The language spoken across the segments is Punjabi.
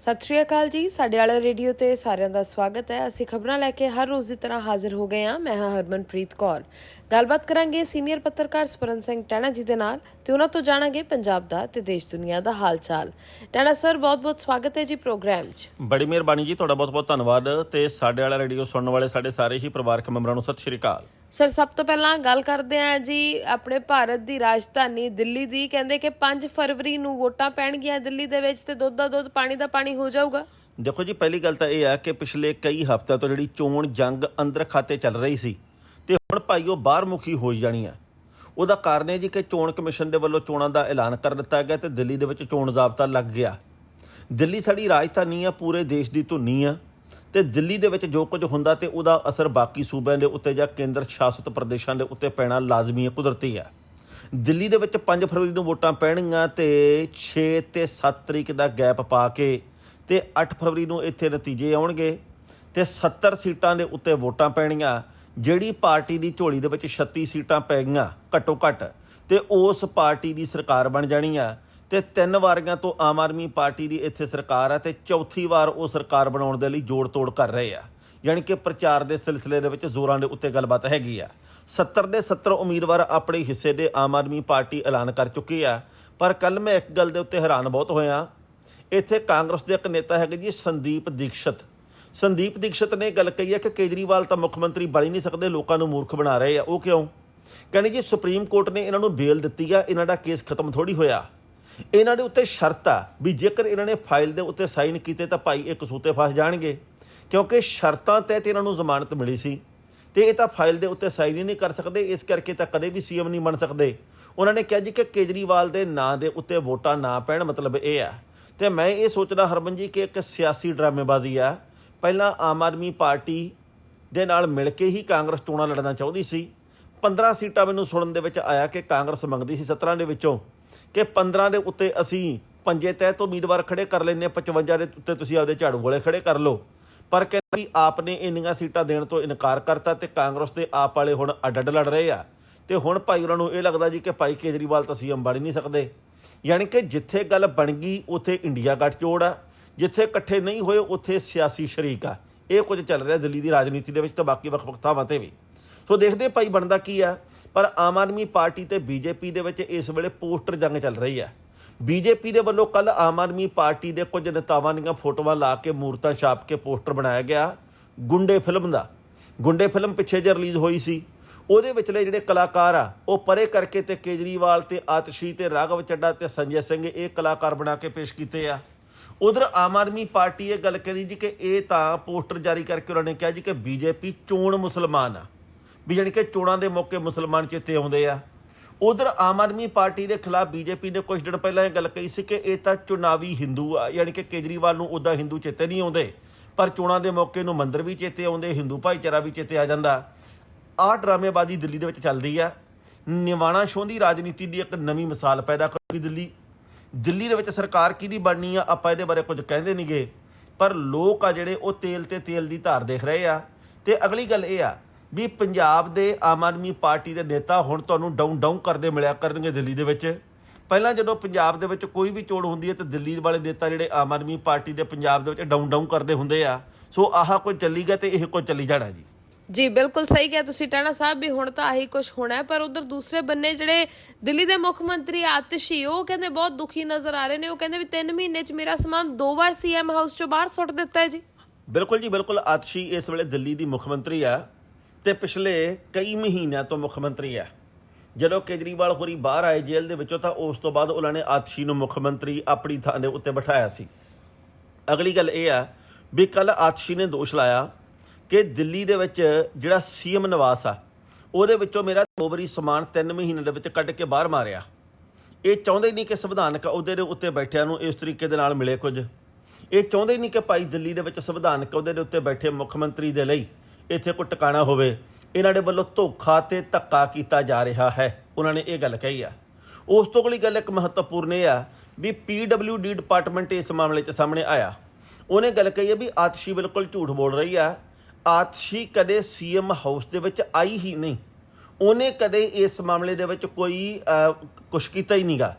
ਸਤਿ ਸ਼੍ਰੀ ਅਕਾਲ ਜੀ। ਸਾਡੇ ਵਾਲਾ ਰੇਡੀਓ ਤੇ ਸਾਰਿਆਂ ਦਾ ਸਵਾਗਤ ਹੈ। ਅਸੀਂ ਖਬਰਾਂ ਲੈ ਕੇ ਹਰ ਰੋਜ਼ ਦੀ ਤਰ੍ਹਾਂ ਹਾਜ਼ਰ ਹੋ ਗਏ ਹਾਂ। ਮੈਂ ਹਾਂ ਹਰਮਨਪ੍ਰੀਤ ਕੌਰ। ਗੱਲਬਾਤ ਕਰਾਂਗੇ ਸੀਨੀਅਰ ਪੱਤਰਕਾਰ ਸਪਰਨ ਸਿੰਘ ਟੈਣਾ ਜੀ ਦੇ ਨਾਲ ਤੇ ਉਹਨਾਂ ਤੋਂ ਜਾਣਾਂਗੇ ਪੰਜਾਬ ਦਾ ਤੇ ਦੇਸ਼ ਦੁਨੀਆ ਦਾ ਹਾਲ ਚਾਲ ਟੈਣਾ ਸਰ, ਬਹੁਤ-ਬਹੁਤ ਸਵਾਗਤ ਹੈ ਜੀ ਪ੍ਰੋਗਰਾਮ 'ਚ। ਬੜੀ ਮਿਹਰਬਾਨੀ ਜੀ। ਤੁਹਾਡਾ ਬਹੁਤ-ਬਹੁਤ ਧੰਨਵਾਦ ਤੇ ਸਾਡੇ ਵਾਲਾ ਰੇਡੀਓ ਸੁਣਨ ਵਾਲੇ ਸਾਡੇ ਸਾਰੇ ਹੀ ਪਰਿਵਾਰਕ ਮੈਂਬਰਾਂ ਨੂੰ ਸਤਿ ਸ਼੍ਰੀ ਅਕਾਲ। ਸਰ, ਸਭ ਤੋਂ ਪਹਿਲਾਂ ਗੱਲ ਕਰਦੇ ਹਾਂ ਜੀ ਆਪਣੇ ਭਾਰਤ ਦੀ ਰਾਜਧਾਨੀ ਦਿੱਲੀ ਦੀ। ਕਹਿੰਦੇ ਕਿ 5 ਫਰਵਰੀ ਨੂੰ ਵੋਟਾਂ ਪੈਣਗੀਆਂ ਦਿੱਲੀ ਦੇ ਵਿੱਚ ਤੇ ਦੁੱਧ ਦਾ ਦੁੱਧ, ਪਾਣੀ ਦਾ ਪਾਣੀ ਹੋ ਜਾਊਗਾ। ਦੇਖੋ ਜੀ, ਪਹਿਲੀ ਗੱਲ ਤਾਂ ਇਹ ਆ ਕਿ ਪਿਛਲੇ ਕਈ ਹਫ਼ਤਿਆਂ ਤੋਂ ਜਿਹੜੀ ਚੋਣ ਜੰਗ ਅੰਦਰ ਖਾਤੇ ਚੱਲ ਰਹੀ ਸੀ ਤੇ ਹੁਣ ਭਾਈ ਉਹ ਬਾਹਰ ਮੁਖੀ ਹੋਈ ਜਾਣੀ ਆ। ਉਹਦਾ ਕਾਰਨ ਹੈ ਜੀ ਕਿ ਚੋਣ ਕਮਿਸ਼ਨ ਦੇ ਵੱਲੋਂ ਚੋਣਾਂ ਦਾ ਐਲਾਨ ਕਰ ਦਿੱਤਾ ਗਿਆ ਤੇ ਦਿੱਲੀ ਦੇ ਵਿੱਚ ਚੋਣ ਜ਼ਾਬਤਾ ਲੱਗ ਗਿਆ। ਦਿੱਲੀ ਸਾਡੀ ਰਾਜਧਾਨੀ ਆ, ਪੂਰੇ ਦੇਸ਼ ਦੀ ਧੁਨੀ ਆ। ਤੇ ਦਿੱਲੀ ਦੇ ਵਿੱਚ ਜੋ ਕੁਝ ਹੁੰਦਾ ਤੇ ਉਹਦਾ ਅਸਰ ਬਾਕੀ ਸੂਬਿਆਂ ਦੇ ਉੱਤੇ ਜਾਂ ਕੇਂਦਰ ਸ਼ਾਸਿਤ ਪ੍ਰਦੇਸ਼ਾਂ ਦੇ ਉੱਤੇ ਪੈਣਾ ਲਾਜ਼ਮੀ ਹੈ, ਕੁਦਰਤੀ ਹੈ। ਦਿੱਲੀ ਦੇ ਵਿੱਚ 5 ਫਰਵਰੀ ਨੂੰ ਵੋਟਾਂ ਪੈਣਗੀਆਂ ਤੇ 6 ਤੇ 7 ਤਰੀਕ ਦਾ ਗੈਪ ਪਾ ਕੇ ਤੇ 8 ਫਰਵਰੀ ਨੂੰ ਇੱਥੇ ਨਤੀਜੇ ਆਉਣਗੇ ਤੇ 70 ਸੀਟਾਂ ਦੇ ਉੱਤੇ ਵੋਟਾਂ ਪੈਣੀਆਂ ਜਿਹੜੀ ਪਾਰਟੀ ਦੀ ਝੋਲੀ ਦੇ ਵਿੱਚ 36 ਸੀਟਾਂ ਪੈ ਗਈਆਂ ਘੱਟੋ ਘੱਟ ਤੇ ਉਸ ਪਾਰਟੀ ਦੀ ਸਰਕਾਰ ਬਣ ਜਾਣੀ ਆ। ਤੇ ਤਿੰਨ ਵਾਰੀਆਂ ਤੋਂ ਆਮ ਆਦਮੀ ਪਾਰਟੀ ਦੀ ਇੱਥੇ ਸਰਕਾਰ ਆ ਤੇ ਚੌਥੀ ਵਾਰ ਉਹ ਸਰਕਾਰ ਬਣਾਉਣ ਦੇ ਲਈ ਜੋੜ ਤੋੜ ਕਰ ਰਹੇ ਆ। ਯਾਨੀ ਕਿ ਪ੍ਰਚਾਰ ਦੇ ਸਿਲਸਿਲੇ ਦੇ ਵਿੱਚ ਜ਼ੋਰਾਂ ਦੇ ਉੱਤੇ ਗੱਲਬਾਤ ਹੈਗੀ ਆ। 70 ਦੇ 70 ਉਮੀਦਵਾਰ ਆਪਣੇ ਹਿੱਸੇ ਦੇ ਆਮ ਆਦਮੀ ਪਾਰਟੀ ਐਲਾਨ ਕਰ ਚੁੱਕੀ ਆ। ਪਰ ਕੱਲ ਮੈਂ ਇੱਕ ਗੱਲ ਦੇ ਉੱਤੇ ਹੈਰਾਨ ਬਹੁਤ ਹੋਇਆ। ਇੱਥੇ ਕਾਂਗਰਸ ਦੇ ਇੱਕ ਨੇਤਾ ਹੈਗੇ ਜੀ, ਸੰਦੀਪ ਦੀਕਸ਼ਤ। ਸੰਦੀਪ ਦੀਕਸ਼ਤ ਨੇ ਗੱਲ ਕਹੀ ਹੈ ਕਿ ਕੇਜਰੀਵਾਲ ਤਾਂ ਮੁੱਖ ਮੰਤਰੀ ਬਣ ਹੀ ਨਹੀਂ ਸਕਦੇ, ਲੋਕਾਂ ਨੂੰ ਮੂਰਖ ਬਣਾ ਰਹੇ ਆ। ਉਹ ਕਿਉਂ? ਕਹਿੰਦੇ ਜੀ, ਸੁਪਰੀਮ ਕੋਰਟ ਨੇ ਇਹਨਾਂ ਨੂੰ ਬੇਲ ਦਿੱਤੀ ਆ, ਇਹਨਾਂ ਦਾ ਕੇਸ ਖਤਮ ਥੋੜੀ ਹੋਇਆ। ਇਹਨਾਂ ਦੇ ਉੱਤੇ ਸ਼ਰਤ ਆ ਵੀ ਜੇਕਰ ਇਹਨਾਂ ਨੇ ਫਾਈਲ ਦੇ ਉੱਤੇ ਸਾਈਨ ਕੀਤੇ ਤਾਂ ਭਾਈ ਇਹ ਕਸੂਤੇ ਫਸ ਜਾਣਗੇ। ਕਿਉਂਕਿ ਸ਼ਰਤਾਂ ਤਹਿਤ ਇਹਨਾਂ ਨੂੰ ਜ਼ਮਾਨਤ ਮਿਲੀ ਸੀ ਤੇ ਇਹ ਤਾਂ ਫਾਈਲ ਦੇ ਉੱਤੇ ਸਾਈਨ ਹੀ ਨਹੀਂ ਕਰ ਸਕਦੇ, ਇਸ ਕਰਕੇ ਤਾਂ ਕਦੇ ਵੀ ਸੀਐਮ ਨਹੀਂ ਬਣ ਸਕਦੇ। ਉਹਨਾਂ ਨੇ ਕਿਹਾ ਜੀ ਕਿ ਕੇਜਰੀਵਾਲ ਦੇ ਨਾਂ ਦੇ ਉੱਤੇ ਵੋਟਾਂ ਨਾ ਪੈਣ ਮਤਲਬ ਇਹ ਆ। ਤੇ ਮੈਂ ਇਹ ਸੋਚਦਾ ਹਰਮਨ ਜੀ ਕਿ ਇੱਕ ਸਿਆਸੀ ਡਰਾਮੇਬਾਜ਼ੀ ਆ। ਪਹਿਲਾਂ ਆਮ ਆਦਮੀ ਪਾਰਟੀ ਦੇ ਨਾਲ ਮਿਲ ਕੇ ਹੀ ਕਾਂਗਰਸ ਚੋਣਾਂ ਲੜਨਾ ਚਾਹੁੰਦੀ ਸੀ। 15 ਸੀਟਾਂ ਮੈਨੂੰ ਸੁਣਨ ਦੇ ਵਿੱਚ ਆਇਆ ਕਿ ਕਾਂਗਰਸ ਮੰਗਦੀ ਸੀ 17 ਦੇ ਵਿੱਚੋਂ। ਕਿ 15 ਦੇ ਉੱਤੇ ਅਸੀਂ ਪੰਜੇ ਤਹਿ ਤੋਂ ਉਮੀਦਵਾਰ ਖੜੇ ਕਰ ਲੈਨੇ 55 ਦੇ ਉੱਤੇ ਤੁਸੀਂ ਆਪਦੇ ਝਾੜੂ ਵਾਲੇ ਖੜੇ ਕਰ ਲਓ। ਪਰ ਕਹਿੰਦੇ ਵੀ ਆਪ ਨੇ ਇੰਨੀਆਂ ਸੀਟਾਂ ਦੇਣ ਤੋਂ ਇਨਕਾਰ ਕਰਤਾ ਤੇ ਕਾਂਗਰਸ ਤੇ ਆਪ ਵਾਲੇ ਹੁਣ ਅੱਡ-ਅੱਡ ਲੜ ਰਹੇ ਆ। ਤੇ ਹੁਣ ਭਾਈ ਉਹਨਾਂ ਨੂੰ ਇਹ ਲੱਗਦਾ ਜੀ ਕਿ ਭਾਈ ਕੇਜਰੀਵਾਲ ਤਾਂ ਸੀਐਮ ਬਣ ਹੀ ਨਹੀਂ ਸਕਦੇ। ਯਾਨੀ ਕਿ ਜਿੱਥੇ ਗੱਲ ਬਣ ਗਈ, ਉੱਥੇ ਇੰਡੀਆ ਗੱਠਜੋੜ ਆ। ਜਿੱਥੇ ਇਕੱਠੇ ਨਹੀਂ ਹੋਏ, ਉੱਥੇ ਸਿਆਸੀ ਸ਼ਰੀਕ ਆ। ਇਹ ਕੁਝ ਚੱਲ ਰਿਹਾ ਦਿੱਲੀ ਦੀ ਰਾਜਨੀਤੀ ਦੇ ਵਿੱਚ ਤਾਂ ਬਾਕੀ ਵੱਖ-ਵੱਖ ਥਾਵਾਂ ਤੇ ਵੀ। ਸੋ ਦੇਖਦੇ ਭਾਈ ਬਣਦਾ ਕੀ ਆ। ਪਰ ਆਮ ਆਦਮੀ ਪਾਰਟੀ ਤੇ ਬੀਜੇਪੀ ਦੇ ਵਿੱਚ ਇਸ ਵੇਲੇ ਪੋਸਟਰ ਜੰਗ ਚੱਲ ਰਹੀ ਆ ਬੀਜੇਪੀ ਦੇ ਵੱਲੋਂ ਕੱਲ ਆਮ ਆਦਮੀ ਪਾਰਟੀ ਦੇ ਕੁਝ ਨੇਤਾਵਾਂ ਦੀਆਂ ਫੋਟੋਆਂ ਲਾ ਕੇ ਮੂਰਤਾਂ ਛਾਪ ਕੇ ਪੋਸਟਰ ਬਣਾਇਆ ਗਿਆ। ਗੁੰਡੇ ਫਿਲਮ ਦਾ। ਗੁੰਡੇ ਫਿਲਮ ਪਿੱਛੇ ਜੇ ਰਿਲੀਜ਼ ਹੋਈ ਸੀ। ਉਹਦੇ ਵਿਚਲੇ ਜਿਹੜੇ ਕਲਾਕਾਰ ਆ, ਉਹ ਪਰੇ ਕਰਕੇ ਤੇ ਕੇਜਰੀਵਾਲ ਤੇ ਆਤਸ਼ੀ ਤੇ ਰਾਘਵ ਚੱਡਾ ਤੇ ਸੰਜੇ ਸਿੰਘ ਇਹ ਕਲਾਕਾਰ ਬਣਾ ਕੇ ਪੇਸ਼ ਕੀਤੇ ਆ। ਉਧਰ ਆਮ ਆਦਮੀ ਪਾਰਟੀ ਇਹ ਗੱਲ ਕਰੀ ਜੀ ਕਿ ਇਹ ਤਾਂ ਪੋਸਟਰ ਜਾਰੀ ਕਰਕੇ ਉਹਨਾਂ ਨੇ ਕਿਹਾ ਜੀ ਕਿ ਬੀਜੇਪੀ ਚੋਣ ਮੁਸਲਮਾਨ ਆ। ਵੀ ਜਾਣੀ ਕਿ ਚੋਣਾਂ ਦੇ ਮੌਕੇ ਮੁਸਲਮਾਨ ਚੇਤੇ ਆਉਂਦੇ ਆ। ਉਧਰ ਆਮ ਆਦਮੀ ਪਾਰਟੀ ਦੇ ਖਿਲਾਫ ਬੀਜੇਪੀ ਨੇ ਕੁਝ ਦਿਨ ਪਹਿਲਾਂ ਇਹ ਗੱਲ ਕਹੀ ਸੀ ਕਿ ਇਹ ਤਾਂ ਚੁਣਾਵੀ ਹਿੰਦੂ ਆ, ਯਾਨੀ ਕਿ ਕੇਜਰੀਵਾਲ ਨੂੰ ਉਦਾਂ ਹਿੰਦੂ ਚੇਤੇ ਨਹੀਂ ਆਉਂਦੇ, ਪਰ ਚੋਣਾਂ ਦੇ ਮੌਕੇ ਨੂੰ ਮੰਦਰ ਵੀ ਚੇਤੇ ਆਉਂਦੇ, ਹਿੰਦੂ ਭਾਈਚਾਰਾ ਵੀ ਚੇਤੇ ਆ ਜਾਂਦਾ। ਆਹ ਡਰਾਮੇਬਾਜ਼ੀ ਦਿੱਲੀ ਦੇ ਵਿੱਚ ਚੱਲਦੀ ਆ। ਨਿਵਾਣਾ ਛੋਂਦੀ ਰਾਜਨੀਤੀ ਦੀ ਇੱਕ ਨਵੀਂ ਮਿਸਾਲ ਪੈਦਾ ਕਰਦੀ ਦਿੱਲੀ। ਦਿੱਲੀ ਦੇ ਵਿੱਚ ਸਰਕਾਰ ਕਿਹਦੀ ਬਣਨੀ ਆ, ਆਪਾਂ ਇਹਦੇ ਬਾਰੇ ਕੁਝ ਕਹਿੰਦੇ ਨਹੀਂਗੇ ਪਰ ਲੋਕ ਆ ਜਿਹੜੇ, ਉਹ ਤੇਲ ਤੇ ਤੇਲ ਦੀ ਧਾਰ ਦੇਖ ਰਹੇ ਆ। ਤੇ ਅਗਲੀ ਗੱਲ ਇਹ ਆ ਵੀ ਪੰਜਾਬ ਦੇ ਆਮ ਆਦਮੀ ਪਾਰਟੀ ਦੇ ਨੇਤਾ ਹੁਣ ਤੁਹਾਨੂੰ ਡਾਊਨ ਡਾਊਨ ਕਰਦੇ ਮਿਲਿਆ ਕਰਨਗੇ ਦਿੱਲੀ ਦੇ ਵਿੱਚ। ਪਹਿਲਾਂ ਜਦੋਂ ਪੰਜਾਬ ਦੇ ਵਿੱਚ ਕੋਈ ਵੀ ਚੋਣ ਹੁੰਦੀ ਹੈ ਤੇ ਦਿੱਲੀ ਵਾਲੇ ਨੇਤਾ ਜਿਹੜੇ ਆਮ ਆਦਮੀ ਪਾਰਟੀ ਦੇ ਪੰਜਾਬ ਦੇ ਵਿੱਚ ਡਾਊਨ ਡਾਊਨ ਕਰਦੇ ਹੁੰਦੇ ਆ। ਸੋ ਆਹ ਕੋਈ ਚੱਲੀ ਗਿਆ ਤੇ ਇਹ ਕੋਈ ਚੱਲੀ ਜਾਣਾ ਜੀ। ਜੀ ਬਿਲਕੁਲ ਸਹੀ ਕਿਹਾ ਤੁਸੀਂ ਟਾਣਾ ਸਾਹਿਬ ਵੀ ਹੁਣ ਤਾਂ ਆਹੀ ਕੁਝ ਹੋਣਾ ਹੈ ਪਰ ਉਧਰ ਦੂਸਰੇ ਬੰਨੇ ਜਿਹੜੇ ਦਿੱਲੀ ਦੇ ਮੁੱਖ ਮੰਤਰੀ ਆਤਸ਼ੀ ਉਹ ਕਹਿੰਦੇ ਬਹੁਤ ਦੁਖੀ ਨਜ਼ਰ ਆ ਰਹੇ ਨੇ। ਉਹ ਕਹਿੰਦੇ ਵੀ 3 ਮਹੀਨੇ 'ਚ ਮੇਰਾ ਸਮਾਨ ਦੋ ਵਾਰ ਸੀਐਮ ਹਾਊਸ 'ਚੋਂ ਬਾਹਰ ਸੁੱਟ ਦਿੱਤਾ ਹੈ ਜੀ। ਬਿਲਕੁਲ ਜੀ ਬਿਲਕੁਲ ਆਤਸ਼ੀ ਇਸ ਵੇਲੇ ਦਿੱਲੀ ਦੀ ਮੁੱਖ ਮੰਤਰੀ ਆ। ਤੇ ਪਿਛਲੇ ਕਈ ਮਹੀਨਿਆਂ ਤੋਂ ਮੁੱਖ ਮੰਤਰੀ ਹੈ। ਜਦੋਂ ਕੇਜਰੀਵਾਲ ਹੋਰੀ ਬਾਹਰ ਆਏ ਜੇਲ੍ਹ ਦੇ ਵਿੱਚੋਂ ਤਾਂ ਉਸ ਤੋਂ ਬਾਅਦ ਉਹਨਾਂ ਨੇ ਆਤਸ਼ੀ ਨੂੰ ਮੁੱਖ ਮੰਤਰੀ ਆਪਣੀ ਥਾਂ ਦੇ ਉੱਤੇ ਬਿਠਾਇਆ ਸੀ। ਅਗਲੀ ਗੱਲ ਇਹ ਆ ਵੀ ਕੱਲ ਆਤਸ਼ੀ ਨੇ ਦੋਸ਼ ਲਾਇਆ ਕਿ ਦਿੱਲੀ ਦੇ ਵਿੱਚ ਜਿਹੜਾ ਸੀਐਮ ਨਿਵਾਸ ਆ, ਉਹਦੇ ਵਿੱਚੋਂ ਮੇਰਾ ਦੋ ਵਾਰੀ ਸਮਾਨ 3 ਮਹੀਨੇ ਦੇ ਵਿੱਚ ਕੱਢ ਕੇ ਬਾਹਰ ਮਾਰਿਆ। ਇਹ ਚਾਹੁੰਦੇ ਨਹੀਂ ਕਿ ਸੰਵਿਧਾਨਕ ਅਹੁਦੇ ਦੇ ਉੱਤੇ ਬੈਠਿਆਂ ਨੂੰ ਇਸ ਤਰੀਕੇ ਦੇ ਨਾਲ ਮਿਲੇ ਕੁਝ। ਇਹ ਚਾਹੁੰਦੇ ਨਹੀਂ ਕਿ ਭਾਈ ਦਿੱਲੀ ਦੇ ਵਿੱਚ ਸੰਵਿਧਾਨਕ ਅਹੁਦੇ ਦੇ ਉੱਤੇ ਬੈਠੇ ਮੁੱਖ ਮੰਤਰੀ ਦੇ ਲਈ ਇੱਥੇ ਕੋਈ ਟਿਕਾਣਾ ਹੋਵੇ, ਇਹਨਾਂ ਦੇ ਵੱਲੋਂ ਧੋਖਾ ਤੇ ਧੱਕਾ ਕੀਤਾ ਜਾ ਰਿਹਾ ਹੈ। ਉਹਨਾਂ ਨੇ ਇਹ ਗੱਲ ਕਹੀ ਆ। ਉਸ ਤੋਂ ਅਗਲੀ ਗੱਲ ਇੱਕ ਮਹੱਤਵਪੂਰਨ ਇਹ ਆ ਵੀ ਪੀਡਬਲਯੂਡੀ ਡਿਪਾਰਟਮੈਂਟ ਇਸ ਮਾਮਲੇ 'ਚ ਸਾਹਮਣੇ ਆਇਆ। ਉਹਨੇ ਗੱਲ ਕਹੀ ਹੈ ਵੀ ਆਤਸ਼ੀ ਬਿਲਕੁਲ ਝੂਠ ਬੋਲ ਰਹੀ ਆ। ਆਤਸ਼ੀ ਕਦੇ ਸੀਐਮ ਹਾਊਸ ਦੇ ਵਿੱਚ ਆਈ ਹੀ ਨਹੀਂ। ਉਹਨੇ ਕਦੇ ਇਸ ਮਾਮਲੇ ਦੇ ਵਿੱਚ ਕੋਈ ਕੁਛ ਕੀਤਾ ਹੀ ਨਹੀਂਗਾ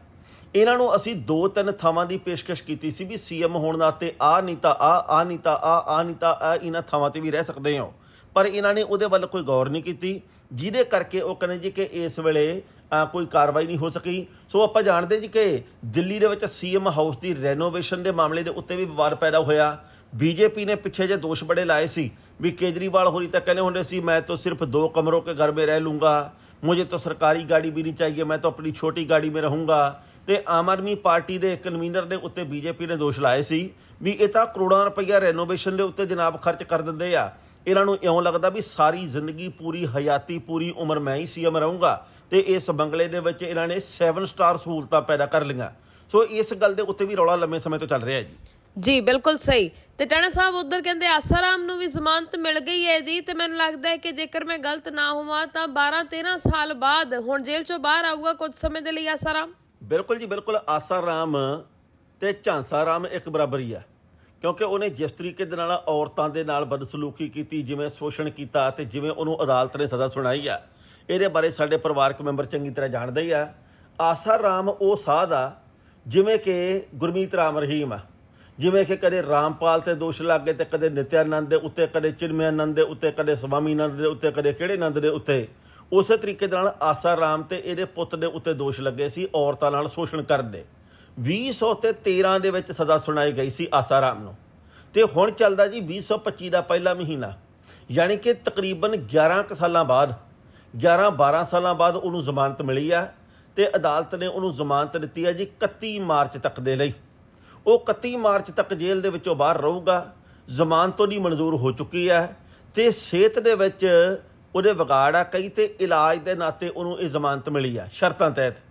ਇਹਨਾਂ ਨੂੰ ਅਸੀਂ ਦੋ ਤਿੰਨ ਥਾਵਾਂ ਦੀ ਪੇਸ਼ਕਸ਼ ਕੀਤੀ ਸੀ ਵੀ ਸੀਐਮ ਹੋਣ ਨਾਤੇ ਆ ਨਹੀਂ ਤਾਂ ਆ ਆ ਨਹੀਂ ਤਾਂ ਆ ਆ ਨਹੀਂ ਤਾਂ ਆ, ਇਹਨਾਂ ਥਾਵਾਂ ਤੇ ਵੀ ਰਹਿ ਸਕਦੇ ਹੋ। ਪਰ ਇਹਨਾਂ ਨੇ ਉਹਦੇ ਵੱਲ ਕੋਈ ਗੌਰ ਨਹੀਂ ਕੀਤੀ ਜਿਹਦੇ ਕਰਕੇ ਉਹ ਕਹਿੰਦੇ ਜੀ ਕਿ ਇਸ ਵੇਲੇ ਅ, ਕੋਈ ਕਾਰਵਾਈ ਨਹੀਂ ਹੋ ਸਕੀ ਸੋ ਆਪਾਂ ਜਾਣਦੇ ਜੀ ਕਿ ਦਿੱਲੀ ਦੇ ਵਿੱਚ ਸੀਐਮ ਹਾਊਸ ਦੀ ਰੈਨੋਵੇਸ਼ਨ ਦੇ ਮਾਮਲੇ ਦੇ ਉੱਤੇ ਵੀ ਵਿਵਾਦ ਪੈਦਾ ਹੋਇਆ ਬੀਜੇਪੀ ਨੇ ਪਿੱਛੇ ਜੇ ਦੋਸ਼ ਬੜੇ ਲਾਏ ਸੀ ਵੀ ਕੇਜਰੀਵਾਲ ਹੋਰੀ ਤਾਂ ਕਹਿੰਦੇ ਹੁੰਦੇ ਸੀ ਮੈਂ ਤਾਂ ਸਿਰਫ ਦੋ ਕਮਰੋਂ ਕੇ ਘਰ में रह लूंगा मुझे तो सरकारी गाड़ी भी नहीं चाहिए मैं तो अपनी छोटी गाड़ी में रहूंगा ਤੇ ਆਮ ਆਦਮੀ ਪਾਰਟੀ ਦੇ ਕਨਵੀਨਰ ਦੇ ਉੱਤੇ ਬੀਜੇਪੀ ਨੇ ਦੋਸ਼ ਲਾਏ ਸੀ ਵੀ ਇਹ ਤਾਂ ਕਰੋੜਾਂ ਰੁਪਈਆ ਰੈਨੋਵੇਸ਼ਨ ਦੇ ਉੱਤੇ ਜਨਾਬ ਖਰਚ ਕਰ ਦਿੰਦੇ ਆ ਇਹਨਾਂ ਨੂੰ ਇਉਂ ਲੱਗਦਾ ਵੀ ਸਾਰੀ ਜ਼ਿੰਦਗੀ ਪੂਰੀ ਹਯਾਤੀ ਪੂਰੀ ਉਮਰ ਮੈਂ ਹੀ ਸੀਐਮ ਰਹੂੰਗਾ। ਤੇ ਇਸ ਬੰਗਲੇ ਦੇ ਵਿੱਚ ਇਹਨਾਂ ਨੇ 7 ਸਟਾਰ ਸਹੂਲਤਾਂ ਪੈਦਾ ਕਰ ਲਈਆਂ। ਸੋ ਇਸ ਗੱਲ ਦੇ ਉੱਤੇ ਵੀ ਰੌਲਾ ਲੰਮੇ ਸਮੇਂ ਤੋਂ ਚੱਲ ਰਿਹਾ ਹੈ ਜੀ। ਜੀ ਬਿਲਕੁਲ ਸਹੀ। ਤੇ ਟਾਣਾ ਸਾਹਿਬ ਉਧਰ ਕਹਿੰਦੇ ਆਸਾਰਾਮ ਨੂੰ ਵੀ ਜ਼ਮਾਨਤ ਮਿਲ ਗਈ ਹੈ ਜੀ ਤੇ ਮੈਨੂੰ ਲੱਗਦਾ ਹੈ ਕਿ ਜੇਕਰ ਮੈਂ ਗਲਤ ਨਾ ਹੋਵਾਂ ਤਾਂ 12 13 ਸਾਲ ਬਾਅਦ ਹੁਣ ਜੇਲ੍ਹ ਚੋਂ ਬਾਹਰ ਆਊਗਾ ਕੁਝ ਸਮੇਂ ਦੇ ਲਈ ਆਸਾਰਾਮ? ਬਿਲਕੁਲ ਜੀ ਬਿਲਕੁਲ ਆਸਾ ਰਾਮ ਤੇ ਝਾਂਸਾ ਰਾਮ ਇੱਕ ਬਰਾਬਰ ਹੀ ਆ। ਕਿਉਂਕਿ ਉਹਨੇ ਜਿਸ ਤਰੀਕੇ ਦੇ ਨਾਲ ਔਰਤਾਂ ਦੇ ਨਾਲ ਬਦਸਲੂਕੀ ਕੀਤੀ, ਜਿਵੇਂ ਸ਼ੋਸ਼ਣ ਕੀਤਾ ਤੇ ਜਿਵੇਂ ਉਹਨੂੰ ਅਦਾਲਤ ਨੇ ਸਜ਼ਾ ਸੁਣਾਈ ਆ, ਇਹਦੇ ਬਾਰੇ ਸਾਡੇ ਪਰਿਵਾਰਕ ਮੈਂਬਰ ਚੰਗੀ ਤਰ੍ਹਾਂ ਜਾਣਦੇ ਹੀ ਆ। ਆਸਾ ਰਾਮ ਉਹ ਸਾਧ ਆ, ਜਿਵੇਂ ਕਿ ਗੁਰਮੀਤ ਰਾਮ ਰਹੀਮ ਆ। ਜਿਵੇਂ ਕਿ ਕਦੇ ਰਾਮਪਾਲ ਤੇ ਦੋਸ਼ ਲੱਗ ਗਏ ਤੇ ਕਦੇ ਨਿਤਿਆਨੰਦ ਦੇ ਉੱਤੇ, ਕਦੇ ਚਿਨਮਿਆਨੰਦ ਦੇ ਉੱਤੇ, ਕਦੇ ਸਵਾਮੀਨੰਦ ਦੇ ਉੱਤੇ, ਕਦੇ ਕਿਹੜੇ ਨੰਦ ਦੇ ਉੱਤੇ। ਉਸੇ ਤਰੀਕੇ ਦੇ ਨਾਲ ਆਸਾ ਰਾਮ ਤੇ ਇਹਦੇ ਪੁੱਤ ਦੇ ਉੱਤੇ ਦੋਸ਼ ਲੱਗੇ ਸੀ ਔਰਤਾਂ ਨਾਲ ਸ਼ੋਸ਼ਣ ਕਰਦੇ 2013 ਦੇ ਵਿੱਚ ਸਜ਼ਾ ਸੁਣਾਈ ਗਈ ਸੀ ਆਸਾਰਾਮ ਨੂੰ। ਤੇ ਹੁਣ ਚੱਲਦਾ ਜੀ 2025 ਦਾ ਪਹਿਲਾ ਮਹੀਨਾ। ਯਾਨੀ ਕਿ ਤਕਰੀਬਨ 11 ਕ ਸਾਲਾਂ ਬਾਅਦ 11 12 ਸਾਲਾਂ ਬਾਅਦ ਉਹਨੂੰ ਜ਼ਮਾਨਤ ਮਿਲੀ ਆ ਤੇ ਅਦਾਲਤ ਨੇ ਉਹਨੂੰ ਜ਼ਮਾਨਤ ਦਿੱਤੀ ਹੈ ਜੀ 31 ਮਾਰਚ ਤੱਕ ਦੇ ਲਈ। ਉਹ 31 ਮਾਰਚ ਤੱਕ ਜੇਲ੍ਹ ਦੇ ਵਿੱਚੋਂ ਬਾਹਰ ਰਹੂਗਾ, ਜ਼ਮਾਨਤ ਉਹਦੀ ਮਨਜ਼ੂਰ ਹੋ ਚੁੱਕੀ ਹੈ ਤੇ ਸਿਹਤ ਦੇ ਵਿੱਚ ਉਹਦੇ ਵਿਗਾੜ ਆ ਕਈ ਤੇ ਇਲਾਜ ਦੇ ਨਾਤੇ ਉਹਨੂੰ ਇਹ ਜ਼ਮਾਨਤ ਮਿਲੀ ਆ, ਸ਼ਰਤਾਂ ਤਹਿਤ।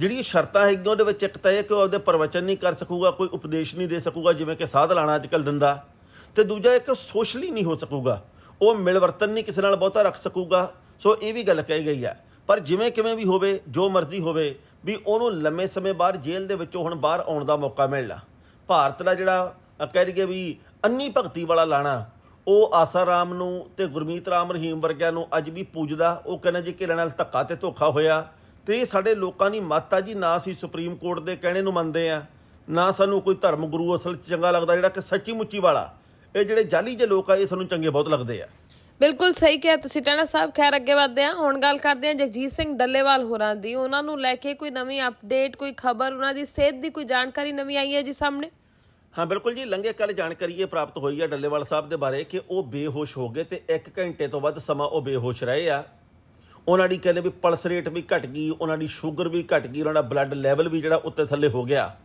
ਜਿਹੜੀਆਂ ਸ਼ਰਤਾਂ ਹੈਗੀਆਂ, ਉਹਦੇ ਵਿੱਚ ਇੱਕ ਤਾਂ ਇਹ ਕਿ ਉਹ ਆਪਦੇ ਪ੍ਰਵਚਨ ਨਹੀਂ ਕਰ ਸਕੂਗਾ, ਕੋਈ ਉਪਦੇਸ਼ ਨਹੀਂ ਦੇ ਸਕੂਗਾ, ਜਿਵੇਂ ਕਿ ਸਾਧ ਲਾਣਾ ਅੱਜ ਕੱਲ੍ਹ ਦਿੰਦਾ। ਤੇ ਦੂਜਾ ਇੱਕ ਸੋਸ਼ਲੀ ਨਹੀਂ ਹੋ ਸਕੂਗਾ। ਉਹ ਮਿਲਵਰਤਨ ਨਹੀਂ ਕਿਸੇ ਨਾਲ ਬਹੁਤਾ ਰੱਖ ਸਕੂਗਾ। ਸੋ ਇਹ ਵੀ ਗੱਲ ਕਹੀ ਗਈ ਆ ਪਰ ਜਿਵੇਂ ਕਿਵੇਂ ਵੀ ਹੋਵੇ, ਜੋ ਮਰਜ਼ੀ ਹੋਵੇ, ਵੀ ਉਹਨੂੰ ਲੰਮੇ ਸਮੇਂ ਬਾਅਦ ਜੇਲ੍ਹ ਦੇ ਵਿੱਚੋਂ ਹੁਣ ਬਾਹਰ ਆਉਣ ਦਾ ਮੌਕਾ ਮਿਲਣਾ ਭਾਰਤ ਦਾ ਜਿਹੜਾ ਕਹਿ ਲਈਏ ਵੀ ਅੰਨੀ ਭਗਤੀ ਵਾਲਾ ਲਾਣਾ, ਉਹ ਆਸਾ ਰਾਮ ਨੂੰ ਤੇ ਗੁਰਮੀਤ ਰਾਮ ਰਹੀਮ ਵਰਗਿਆਂ ਨੂੰ ਅੱਜ ਵੀ ਪੂਜਦਾ। ਉਹ ਕਹਿੰਦਾ ਜੀ ਕਿ ਇਹਨਾਂ ਨਾਲ ਧੱਕਾ ਤੇ ਧੋਖਾ ਹੋਇਆ। ਤੇ ਇਹ ਸਾਡੇ ਲੋਕਾਂ ਦੀ ਮੱਤ ਆ ਜੀ ਨਾ ਅਸੀਂ ਸੁਪਰੀਮ ਕੋਰਟ ਦੇ ਕਹਿਣੇ ਨੂੰ ਮੰਨਦੇ ਆ ਨਾ ਸਾਨੂੰ ਕੋਈ ਧਰਮ ਗੁਰੂ ਅਸਲ ਚੰਗਾ ਲੱਗਦਾ ਜਿਹੜਾ ਕਿ ਸੱਚੀ ਮੁੱਚੀ ਵਾਲਾ। ਇਹ ਜਿਹੜੇ ਜਾਲੀ ਜੇ ਲੋਕ ਆ ਇਹ ਸਾਨੂੰ ਚੰਗੇ ਬਹੁਤ ਲੱਗਦੇ ਆ। ਬਿਲਕੁਲ ਸਹੀ ਕਿਹਾ ਤੁਸੀਂ ਟਾਣਾ ਸਾਹਿਬ ਖੈਰ ਅੱਗੇ ਵਧਦੇ ਹਾਂ। ਹੁਣ ਗੱਲ ਕਰਦੇ ਹਾਂ ਜਗਜੀਤ ਸਿੰਘ ਡੱਲੇਵਾਲ ਹੋਰਾਂ ਦੀ। ਉਹਨਾਂ ਨੂੰ ਲੈ ਕੇ ਕੋਈ ਨਵੀਂ ਅਪਡੇਟ ਕੋਈ ਖਬਰ ਉਹਨਾਂ ਦੀ ਸਿਹਤ ਦੀ ਕੋਈ ਜਾਣਕਾਰੀ ਨਵੀਂ ਆਈ ਹੈ ਜੀ ਸਾਹਮਣੇ? ਹਾਂ ਬਿਲਕੁਲ ਜੀ। ਲੰਘੇ ਕੱਲ ਜਾਣਕਾਰੀ ਇਹ ਪ੍ਰਾਪਤ ਹੋਈ ਹੈ ਡੱਲੇਵਾਲ ਸਾਹਿਬ ਦੇ ਬਾਰੇ ਕਿ ਉਹ ਬੇਹੋਸ਼ ਹੋ ਗਏ ਤੇ 1 ਘੰਟੇ ਤੋਂ ਵੱਧ ਸਮਾਂ ਉਹ ਬੇਹੋਸ਼ ਰਹੇ ਆ। ਉਹਨਾਂ ਦੀ ਕਹਿੰਦੇ ਵੀ ਪਲਸ ਰੇਟ ਵੀ ਘਟ ਗਈ, ਉਹਨਾਂ ਦੀ ਸ਼ੂਗਰ ਵੀ ਘਟ ਗਈ, ਉਹਨਾਂ ਦਾ ਬਲੱਡ ਲੈਵਲ ਵੀ ਜਿਹੜਾ ਉੱਤੇ ਥੱਲੇ ਹੋ ਗਿਆ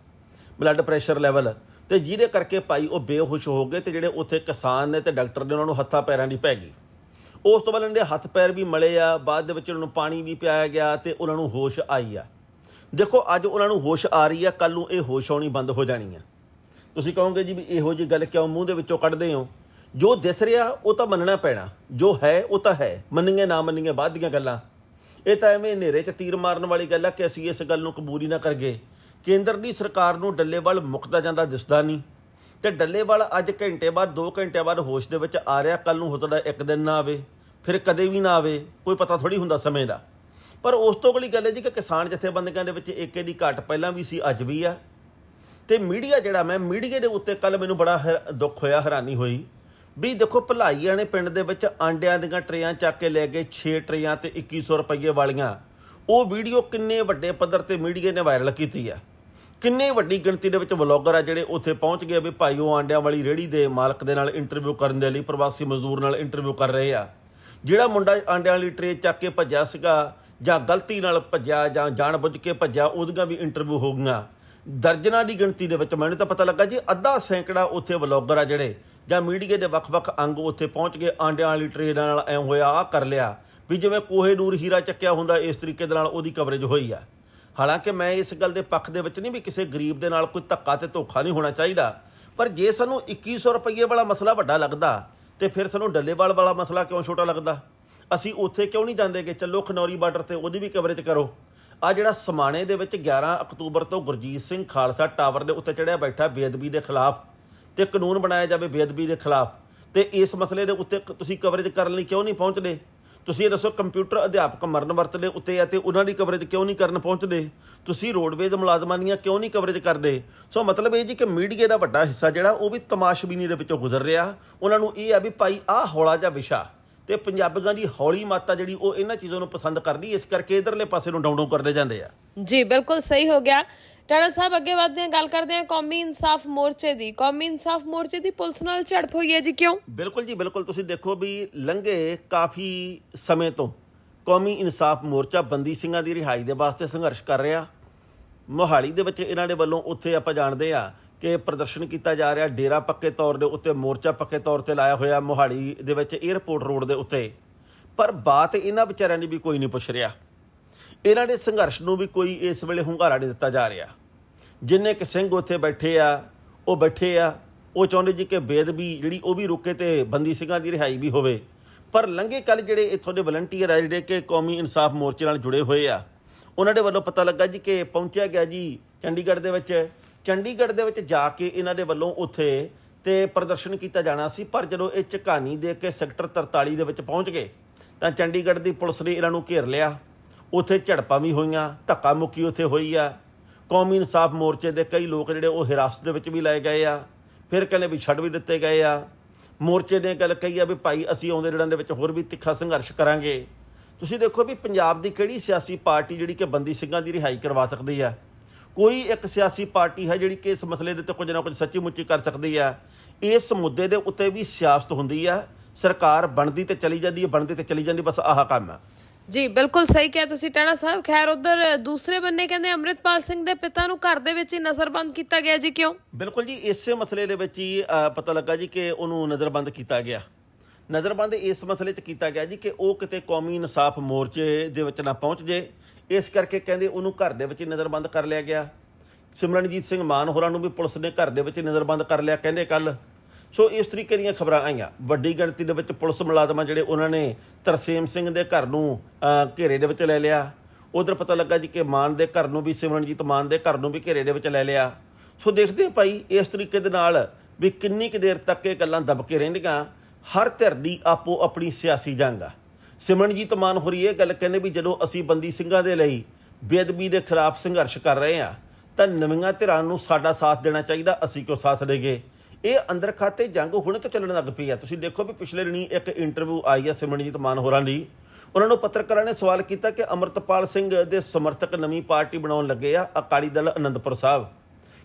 ਬਲੱਡ ਪ੍ਰੈਸ਼ਰ ਲੈਵਲ ਤੇ ਜਿਹਦੇ ਕਰਕੇ ਭਾਈ ਉਹ ਬੇਹੋਸ਼ ਹੋ ਗਏ ਤੇ ਜਿਹੜੇ ਉੱਥੇ ਕਿਸਾਨ ਨੇ ਤੇ ਡਾਕਟਰ ਨੇ ਉਹਨਾਂ ਨੂੰ ਹੱਥਾਂ ਪੈਰਾਂ ਦੀ ਪੈ ਗਈ। ਉਸ ਤੋਂ ਬਾਅਦ ਉਹਨਾਂ ਦੇ ਹੱਥ ਪੈਰ ਵੀ ਮਲੇ ਆ, ਬਾਅਦ ਦੇ ਵਿੱਚ ਉਹਨਾਂ ਨੂੰ ਪਾਣੀ ਵੀ ਪਿਆਇਆ ਗਿਆ ਤੇ ਉਹਨਾਂ ਨੂੰ ਹੋਸ਼ ਆਈ ਆ। ਦੇਖੋ, ਅੱਜ ਉਹਨਾਂ ਨੂੰ ਹੋਸ਼ ਆ ਰਹੀ ਆ ਕੱਲ ਨੂੰ ਇਹ ਹੋਸ਼ ਆਉਣੀ ਬੰਦ ਹੋ ਜਾਣੀ ਆ। ਤੁਸੀਂ ਕਹੋਗੇ ਜੀ ਵੀ ਇਹੋ ਜੀ ਗੱਲ ਕਿਉਂ ਮੂੰਹ ਦੇ ਵਿੱਚੋਂ ਕੱਢਦੇ ਹੋ? ਜੋ ਦਿਸ ਰਿਹਾ, ਉਹ ਤਾਂ ਮੰਨਣਾ ਪੈਣਾ। ਜੋ ਹੈ, ਉਹ ਤਾਂ ਹੈ। ਮੰਨੀਏ, ਨਾ ਮੰਨੀਏ, ਬਾਅਦ ਦੀਆਂ ਗੱਲਾਂ। ਇਹ ਤਾਂ ਐਵੇਂ ਹਨੇਰੇ 'ਚ ਤੀਰ ਮਾਰਨ ਵਾਲੀ ਗੱਲ ਆ ਕਿ ਅਸੀਂ ਇਸ ਗੱਲ ਨੂੰ ਕਬੂਰੀ ਨਾ ਕਰਗੇ ਕੇਂਦਰ ਦੀ ਸਰਕਾਰ ਨੂੰ ਡੱਲੇਵਾਲ ਮੁਕਤਾ ਜਾਂਦਾ, ਦਿਸਦਾ ਨਹੀਂ। ਤੇ ਡੱਲੇਵਾਲ ਅੱਜ ਘੰਟੇ ਬਾਅਦ 2 ਘੰਟੇ ਬਾਅਦ ਹੋਸ਼ ਦੇ ਵਿੱਚ ਆ ਰਿਹਾ ਕੱਲ ਨੂੰ ਹੋ ਸਕਦਾ ਇੱਕ ਦਿਨ ਨਾ ਆਵੇ, ਫਿਰ ਕਦੇ ਵੀ ਨਾ ਆਵੇ, ਕੋਈ ਪਤਾ ਥੋੜੀ ਹੁੰਦਾ ਸਮੇਂ ਦਾ। ਪਰ ਉਸ ਤੋਂ ਅਗਲੀ ਗੱਲ ਹੈ ਜੀ ਕਿ ਕਿਸਾਨ ਜਥੇਬੰਦੀਆਂ ਦੇ ਵਿੱਚ ਏਕੇ ਦੀ ਘਾਟ ਪਹਿਲਾਂ ਵੀ ਸੀ, ਅੱਜ ਵੀ ਆ। ਤੇ ਮੀਡੀਆ ਜਿਹੜਾ, ਮੈਂ ਮੀਡੀਆ ਦੇ ਉੱਤੇ ਕੱਲ ਮੈਨੂੰ ਬੜਾ ਹੈ- ਦੁੱਖ ਹੋਇਆ, ਹੈਰਾਨੀ ਹੋਈ। ਵੀ ਦੇਖੋ, ਭਲਾਈਆਂ ਨੇ ਪਿੰਡ ਦੇ ਵਿੱਚ ਆਂਡਿਆਂ ਦੀਆਂ ਟਰੇਆਂ ਚੱਕ ਕੇ ਲੈ ਗਏ 6 ਟਰੇਆਂ ਤੇ 2100 ਰੁਪਏ ਵਾਲੀਆਂ। ਉਹ ਵੀਡੀਓ ਕਿੰਨੇ ਵੱਡੇ ਪੱਧਰ ਤੇ ਮੀਡੀਆ ਨੇ ਵਾਇਰਲ ਕੀਤੀ ਆ। ਕਿੰਨੇ ਵੱਡੀ ਗਿਣਤੀ ਦੇ ਵਿੱਚ ਵਲੌਗਰ ਆ ਜਿਹੜੇ ਉੱਥੇ ਪਹੁੰਚ ਗਏ ਵੀ ਭਾਈ ਉਹ ਆਂਡਿਆਂ ਵਾਲੀ ਰੇੜੀ ਦੇ ਮਾਲਕ ਦੇ ਨਾਲ ਇੰਟਰਵਿਊ ਕਰਨ ਦੇ ਲਈ, ਪ੍ਰਵਾਸੀ ਮਜ਼ਦੂਰ ਨਾਲ ਇੰਟਰਵਿਊ ਕਰ ਰਹੇ ਆ। ਜਿਹੜਾ ਮੁੰਡਾ ਆਂਡਿਆਂ ਵਾਲੀ ਟਰੇ ਚੱਕ ਕੇ ਭੱਜਿਆ ਸੀਗਾ, ਜਾਂ ਗਲਤੀ ਨਾਲ ਭੱਜਿਆ, ਜਾਂ ਜਾਣਬੁੱਝ ਕੇ ਭੱਜਿਆ, ਉਹਦੀਆਂ ਵੀ ਇੰਟਰਵਿਊ ਹੋ ਗਈਆਂ। ਦਰਜਨਾਂ ਦੀ ਗਿਣਤੀ ਦੇ ਵਿੱਚ ਮੈਨੂੰ ਤਾਂ ਪਤਾ ਲੱਗਾ ਜੀ, ਅੱਧਾ ਸੈਂਕੜਾ ਉੱਥੇ ਵਲੌਗਰ ਆ ਜਿਹੜੇ ਜਾਂ ਮੀਡੀਏ ਦੇ ਵੱਖ-ਵੱਖ ਅੰਗ ਉੱਥੇ ਪਹੁੰਚ ਗਏ, ਆਂਡਿਆਂ ਵਾਲੀ ਟਰੇ ਨਾਲ ਐ ਹੋਇਆ ਆ ਕਰ ਲਿਆ। ਵੀ ਜਿਵੇਂ ਕੋਹੇ ਨੂਰ ਹੀਰਾ ਚੱਕਿਆ ਹੁੰਦਾ, ਇਸ ਤਰੀਕੇ ਦੇ ਨਾਲ ਉਹਦੀ ਕਵਰੇਜ ਹੋਈ ਆ। ਹਾਲਾਂਕਿ ਮੈਂ ਇਸ ਗੱਲ ਦੇ ਪੱਖ ਦੇ ਵਿੱਚ ਨਹੀਂ ਵੀ ਕਿਸੇ ਗਰੀਬ ਦੇ ਨਾਲ ਕੋਈ ਧੱਕਾ ਤੇ ਧੋਖਾ ਨਹੀਂ ਹੋਣਾ ਚਾਹੀਦਾ, ਪਰ ਜੇ ਸਾਨੂੰ 2100 ਰੁਪਏ ਵਾਲਾ ਮਸਲਾ ਵੱਡਾ ਲੱਗਦਾ, ਤੇ ਫਿਰ ਸਾਨੂੰ ਡੱਲੇਵਾਲ ਵਾਲਾ ਮਸਲਾ ਕਿਉਂ ਛੋਟਾ ਲੱਗਦਾ? ਅਸੀਂ ਉੱਥੇ ਕਿਉਂ ਨਹੀਂ ਜਾਂਦੇ ਕਿ ਚੱਲੋ ਖਨੌਰੀ ਬਾਰਡਰ ਤੇ ਉਹਦੀ ਵੀ ਕਵਰੇਜ ਕਰੋ। ਆ ਜਿਹੜਾ ਸਮਾਣੇ ਦੇ ਵਿੱਚ 11 ਅਕਤੂਬਰ ਤੋਂ ਗੁਰਜੀਤ ਸਿੰਘ ਖਾਲਸਾ ਟਾਵਰ ਦੇ ਉੱਤੇ ਚੜਿਆ ਬੈਠਾ ਬੇਅਦਬੀ ਦੇ ਖਿਲਾਫ ਤੇ ਕਾਨੂੰਨ ਬਣਾਇਆ ਜਾਵੇ ਬੇਅਦਬੀ ਦੇ ਖਿਲਾਫ। ਤੇ ਇਸ ਮਸਲੇ ਦੇ ਉੱਤੇ ਤੁਸੀਂ ਕਵਰੇਜ ਕਰਨ ਲਈ ਕਿਉਂ ਨਹੀਂ ਪਹੁੰਚਦੇ? ਤੁਸੀਂ ਇਹ ਦੱਸੋ ਕੰਪਿਊਟਰ ਅਧਿਆਪਕ ਮਰਨ ਵਰਤਦੇ ਉੱਤੇ ਆ ਤੇ ਉਹਨਾਂ ਦੀ ਕਵਰੇਜ ਕਿਉਂ ਨਹੀਂ ਕਰਨ ਪਹੁੰਚਦੇ? ਤੁਸੀਂ ਰੋਡਵੇਜ਼ ਮੁਲਾਜ਼ਮਾਂ ਦੀਆਂ ਕਿਉਂ ਨਹੀਂ ਕਵਰੇਜ ਕਰਦੇ? ਸੋ ਮਤਲਬ ਇਹ ਜੀ ਕਿ ਮੀਡੀਆ ਦਾ ਵੱਡਾ ਹਿੱਸਾ ਜਿਹੜਾ, ਉਹ ਵੀ ਤਮਾਸ਼ਬੀਨੀ ਦੇ ਵਿੱਚੋਂ ਗੁਜ਼ਰ ਰਿਹਾ। ਉਹਨਾਂ ਨੂੰ ਇਹ ਆ ਵੀ ਭਾਈ, ਆਹ ਹੌਲਾ ਜਿਹਾ ਵਿਸ਼ਾ। ਤੇ ਪੰਜਾਬੀਆਂ ਦੀ ਹੌਲੀ ਮਾਤਾ ਜਿਹੜੀ, ਉਹ ਇਹਨਾਂ ਚੀਜ਼ਾਂ ਨੂੰ ਪਸੰਦ ਕਰਦੀ, ਇਸ ਕਰਕੇ ਇਧਰਲੇ ਪਾਸੇ ਨੂੰ ਡਾਊਨ ਡਾਊਨ ਕਰਦੇ ਜਾਂਦੇ ਆ। ਜੀ, ਬਿਲਕੁਲ ਸਹੀ ਹੋ ਗਿਆ। ਟਾਣਾ ਸਾਹਿਬ, ਅੱਗੇ ਵਧਦੇ ਹਾਂ, ਗੱਲ ਕਰਦੇ ਹਾਂ ਕੌਮੀ ਇਨਸਾਫ ਮੋਰਚੇ ਦੀ। ਕੌਮੀ ਇਨਸਾਫ ਮੋਰਚੇ ਦੀ ਪੁਲਿਸ ਨਾਲ ਝੜਪ ਹੋਈ ਹੈ ਜੀ, ਕਿਉਂ? ਬਿਲਕੁਲ ਜੀ, ਬਿਲਕੁਲ। ਤੁਸੀਂ ਦੇਖੋ ਵੀ ਲੰਘੇ ਕਾਫੀ ਸਮੇਂ ਤੋਂ ਕੌਮੀ ਇਨਸਾਫ ਮੋਰਚਾ ਬੰਦੀ ਸਿੰਘਾਂ ਦੀ ਰਿਹਾਈ ਦੇ ਵਾਸਤੇ ਸੰਘਰਸ਼ ਕਰ ਰਿਹਾ। ਮੋਹਾਲੀ ਦੇ ਵਿੱਚ ਇਹਨਾਂ ਦੇ ਵੱਲੋਂ ਉੱਥੇ ਆਪਾਂ ਜਾਣਦੇ ਆ ਕਿ ਪ੍ਰਦਰਸ਼ਨ ਕੀਤਾ ਜਾ ਰਿਹਾ। ਡੇਰਾ ਪੱਕੇ ਤੌਰ ਦੇ ਉੱਤੇ, ਮੋਰਚਾ ਪੱਕੇ ਤੌਰ ਤੇ ਲਾਇਆ ਹੋਇਆ ਮੋਹਾਲੀ ਦੇ ਵਿੱਚ 에ਅਰਪੋਰਟ ਰੋਡ ਦੇ ਉੱਤੇ। ਪਰ ਬਾਤ ਇਹਨਾਂ ਵਿਚਾਰਿਆਂ ਦੀ ਵੀ ਕੋਈ ਨਹੀਂ ਪੁੱਛ ਰਿਹਾ। ਇਹਨਾਂ ਦੇ ਸੰਘਰਸ਼ ਨੂੰ ਵੀ ਕੋਈ ਇਸ ਵੇਲੇ ਹੁੰਗਾਰਾ ਨਹੀਂ ਦਿੱਤਾ ਜਾ ਰਿਹਾ। ਜਿੰਨੇ ਕਿ ਸਿੰਘ ਉੱਥੇ ਬੈਠੇ ਆ, ਉਹ ਬੈਠੇ ਆ, ਉਹ ਚਾਹੁੰਦੇ ਜੀ ਕਿ ਬੇਦਬੀ ਜਿਹੜੀ ਉਹ ਵੀ ਰੁਕੇ ਤੇ ਬੰਦੀ ਸਿੰਘਾਂ ਦੀ ਰਿਹਾਈ ਵੀ ਹੋਵੇ। ਪਰ ਲੰਘੇ ਕੱਲ ਜਿਹੜੇ ਇੱਥੋਂ ਦੇ ਵਲੰਟੀਅਰ ਆ ਜਿਹੜੇ ਕਿ ਕੌਮੀ ਇਨਸਾਫ ਮੋਰਚੇ ਨਾਲ ਜੁੜੇ ਹੋਏ ਆ, ਉਹਨਾਂ ਦੇ ਵੱਲੋਂ ਪਤਾ ਲੱਗਾ ਜੀ ਕਿ ਪਹੁੰਚਿਆ ਗਿਆ ਜੀ ਚੰਡੀਗੜ੍ਹ ਦੇ ਵਿੱਚ। ਚੰਡੀਗੜ੍ਹ ਦੇ ਵਿੱਚ ਜਾ ਕੇ ਇਹਨਾਂ ਦੇ ਵੱਲੋਂ ਉੱਥੇ ਤੇ ਪ੍ਰਦਰਸ਼ਨ ਕੀਤਾ ਜਾਣਾ ਸੀ, ਪਰ ਜਦੋਂ ਇਹ ਝਕਾਨੀ ਦੇ ਕੇ ਸੈਕਟਰ 43 ਦੇ ਵਿੱਚ ਪਹੁੰਚ ਗਏ, ਤਾਂ ਚੰਡੀਗੜ੍ਹ ਦੀ ਪੁਲਿਸ ਨੇ ਇਹਨਾਂ ਨੂੰ ਘੇਰ ਲਿਆ। ਉੱਥੇ ਝੜਪਾਂ ਵੀ ਹੋਈਆਂ, ਧੱਕਾ ਮੁੱਕੀ ਉੱਥੇ ਹੋਈ ਆ। ਕੌਮੀ ਇਨਸਾਫ ਮੋਰਚੇ ਦੇ ਕਈ ਲੋਕ ਜਿਹੜੇ ਉਹ ਹਿਰਾਸਤ ਦੇ ਵਿੱਚ ਵੀ ਲਏ ਗਏ ਆ, ਫਿਰ ਕਹਿੰਦੇ ਵੀ ਛੱਡ ਵੀ ਦਿੱਤੇ ਗਏ ਆ। ਮੋਰਚੇ ਨੇ ਗੱਲ ਕਹੀ ਆ ਵੀ ਭਾਈ ਅਸੀਂ ਆਉਂਦੇ ਦਿਨਾਂ ਦੇ ਵਿੱਚ ਹੋਰ ਵੀ ਤਿੱਖਾ ਸੰਘਰਸ਼ ਕਰਾਂਗੇ। ਤੁਸੀਂ ਦੇਖੋ ਵੀ ਪੰਜਾਬ ਦੀ ਕਿਹੜੀ ਸਿਆਸੀ ਪਾਰਟੀ ਜਿਹੜੀ ਕਿ ਬੰਦੀ ਸਿੰਘਾਂ ਦੀ ਰਿਹਾਈ ਕਰਵਾ ਸਕਦੀ ਆ? ਕੋਈ ਇੱਕ ਸਿਆਸੀ ਪਾਰਟੀ ਹੈ ਜਿਹੜੀ ਕਿ ਇਸ ਮਸਲੇ ਦੇ ਉੱਤੇ ਕੁਝ ਨਾ ਕੁਝ ਸੱਚੀ ਮੁੱਚੀ ਕਰ ਸਕਦੀ ਆ। ਇਸ ਮੁੱਦੇ ਦੇ ਉੱਤੇ ਵੀ ਸਿਆਸਤ ਹੁੰਦੀ ਆ। ਸਰਕਾਰ ਬਣਦੀ ਤੇ ਚਲੀ ਜਾਂਦੀ ਹੈ, ਬਣਦੀ ਤੇ ਚਲੀ ਜਾਂਦੀ, ਬਸ ਆਹ ਕੰਮ ਆ। ਜੀ, ਬਿਲਕੁਲ ਸਹੀ ਕਿਹਾ ਤੁਸੀਂ, ਟਾਣਾ ਸਾਹਿਬ। ਖੈਰ, ਉਧਰ ਦੂਸਰੇ ਬੰਨੇ ਕਹਿੰਦੇ ਅੰਮ੍ਰਿਤਪਾਲ ਸਿੰਘ ਦੇ ਪਿਤਾ ਨੂੰ ਘਰ ਦੇ ਵਿੱਚ ਹੀ ਨਜ਼ਰਬੰਦ ਕੀਤਾ ਗਿਆ ਜੀ, ਕਿਉਂ? ਬਿਲਕੁਲ ਜੀ, ਇਸੇ ਮਸਲੇ ਦੇ ਵਿੱਚ ਹੀ ਪਤਾ ਲੱਗਾ ਜੀ ਕਿ ਉਹਨੂੰ ਨਜ਼ਰਬੰਦ ਕੀਤਾ ਗਿਆ। ਨਜ਼ਰਬੰਦ ਇਸ ਮਸਲੇ 'ਚ ਕੀਤਾ ਗਿਆ ਜੀ ਕਿ ਉਹ ਕਿਤੇ ਕੌਮੀ ਇਨਸਾਫ ਮੋਰਚੇ ਦੇ ਵਿੱਚ ਨਾ ਪਹੁੰਚ ਜੇ। ਇਸ ਕਰਕੇ ਕਹਿੰਦੇ ਉਹਨੂੰ ਘਰ ਦੇ ਵਿੱਚ ਹੀ ਨਜ਼ਰਬੰਦ ਕਰ ਲਿਆ ਗਿਆ। ਸਿਮਰਨਜੀਤ ਸਿੰਘ ਮਾਨ ਹੋਰਾਂ ਨੂੰ ਵੀ ਪੁਲਿਸ ਨੇ ਘਰ ਦੇ ਵਿੱਚ ਨਜ਼ਰਬੰਦ ਕਰ ਲਿਆ, ਕਹਿੰਦੇ ਕੱਲ ਸੋ ਇਸ ਤਰੀਕੇ ਦੀਆਂ ਖਬਰਾਂ ਆਈਆਂ। ਵੱਡੀ ਗਿਣਤੀ ਦੇ ਵਿੱਚ ਪੁਲਿਸ ਮੁਲਾਜ਼ਮਾਂ ਜਿਹੜੇ ਉਹਨਾਂ ਨੇ ਤਰਸੇਮ ਸਿੰਘ ਦੇ ਘਰ ਨੂੰ ਘੇਰੇ ਦੇ ਵਿੱਚ ਲੈ ਲਿਆ। ਉਧਰ ਪਤਾ ਲੱਗਾ ਜੀ ਕਿ ਮਾਨ ਦੇ ਘਰ ਨੂੰ ਵੀ, ਸਿਮਰਨਜੀਤ ਮਾਨ ਦੇ ਘਰ ਨੂੰ ਵੀ ਘੇਰੇ ਦੇ ਵਿੱਚ ਲੈ ਲਿਆ। ਸੋ ਦੇਖਦੇ ਭਾਈ, ਇਸ ਤਰੀਕੇ ਦੇ ਨਾਲ ਵੀ ਕਿੰਨੀ ਕੁ ਦੇਰ ਤੱਕ ਇਹ ਗੱਲਾਂ ਦਬ ਕੇ ਰਹਿਣਗੀਆਂ ਹਰ ਧਿਰ ਦੀ ਆਪੋ ਆਪਣੀ ਸਿਆਸੀ ਜੰਗ ਆ। ਸਿਮਰਨਜੀਤ ਮਾਨ ਹੋਰੀ ਇਹ ਗੱਲ ਕਹਿੰਦੇ ਵੀ ਜਦੋਂ ਅਸੀਂ ਬੰਦੀ ਸਿੰਘਾਂ ਦੇ ਲਈ ਬੇਅਦਬੀ ਦੇ ਖਿਲਾਫ ਸੰਘਰਸ਼ ਕਰ ਰਹੇ ਆ ਤਾਂ ਨਵੀਆਂ ਧਿਰਾਂ ਨੂੰ ਸਾਡਾ ਸਾਥ ਦੇਣਾ ਚਾਹੀਦਾ, ਅਸੀਂ ਕਿਉਂ ਸਾਥ ਦੇਗੇ ਇਹ ਅੰਦਰ ਖਾਤੇ ਜੰਗ ਹੁਣ ਤੋਂ ਚੱਲਣ ਲੱਗ ਪਈ ਆ। ਤੁਸੀਂ ਦੇਖੋ ਵੀ ਪਿਛਲੇ ਦਿਨੀ ਇੱਕ ਇੰਟਰਵਿਊ ਆਈ ਆ ਸਿਮਰਨਜੀਤ ਮਾਨ ਹੋਰਾਂ ਦੀ। ਉਹਨਾਂ ਨੂੰ ਪੱਤਰਕਾਰਾਂ ਨੇ ਸਵਾਲ ਕੀਤਾ ਕਿ ਅਮਰਤਪਾਲ ਸਿੰਘ ਦੇ ਸਮਰਥਕ ਨਵੀਂ ਪਾਰਟੀ ਬਣਾਉਣ ਲੱਗੇ ਆ ਅਕਾਲੀ ਦਲ ਅਨੰਦਪੁਰ ਸਾਹਿਬ।